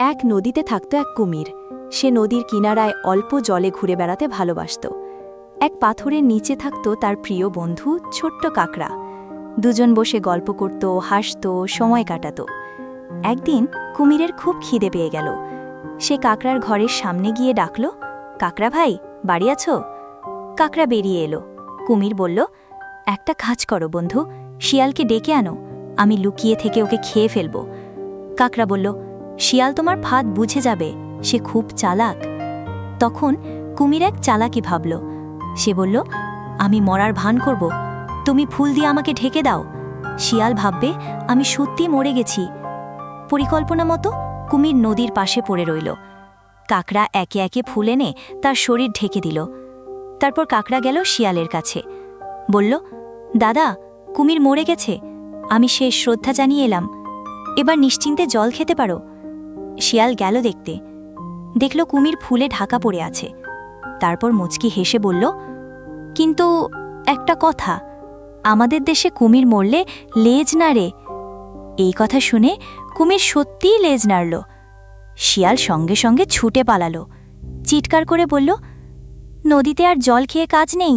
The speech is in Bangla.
এক নদীতে থাকত এক কুমির। সে নদীর কিনারায় অল্প জলে ঘুরে বেড়াতে ভালোবাসত। এক পাথরের নিচে থাকত তার প্রিয় বন্ধু, ছোট্ট কাকড়া। দুজন বসে গল্প করত, হাসত, সময় কাটাত। একদিন কুমিরের খুব খিদে পেয়ে গেল। সে কাকড়ার ঘরের সামনে গিয়ে ডাকল, কাকড়া ভাই, বাড়ি আছো? কাকড়া বেরিয়ে এলো। কুমির বলল, একটা কাজ করো বন্ধু, শিয়ালকে ডেকে আনো, আমি লুকিয়ে থেকে ওকে খেয়ে ফেলব। কাকড়া বলল শিয়াল তোমার ফাঁদ বুঝে যাবে, সে খুব চালাক। তখন কুমির এক চালাকি ভাবল। সে বলল, আমি মরার ভান করব, তুমি ফুল দিয়ে আমাকে ঢেকে দাও। শিয়াল ভাববে, আমি সত্যি মরে গেছি। পরিকল্পনা মতো কুমির নদীর পাশে পড়ে রইল। কাকড়া একে একে ফুল এনে তার শরীর ঢেকে দিল। তারপর কাকড়া গেল শিয়ালের কাছে। বলল, দাদা, কুমির মরে গেছে। আমি শেষ শ্রদ্ধা জানিয়ে এলাম। এবার নিশ্চিন্তে জল খেতে পারো। শিয়াল গেল দেখতে। দেখল কুমির ফুলে ঢাকা পড়ে আছে। তারপর মুচকি হেসে বলল, কিন্তু একটা কথা, আমাদের দেশে কুমির মরলে লেজ নাড়ে। এই কথা শুনে কুমির সত্যিই লেজ নাড়ল। শিয়াল সঙ্গে সঙ্গে ছুটে পালালো। চিৎকার করে বলল, নদীতে আর জল খেয়ে কাজ নেই।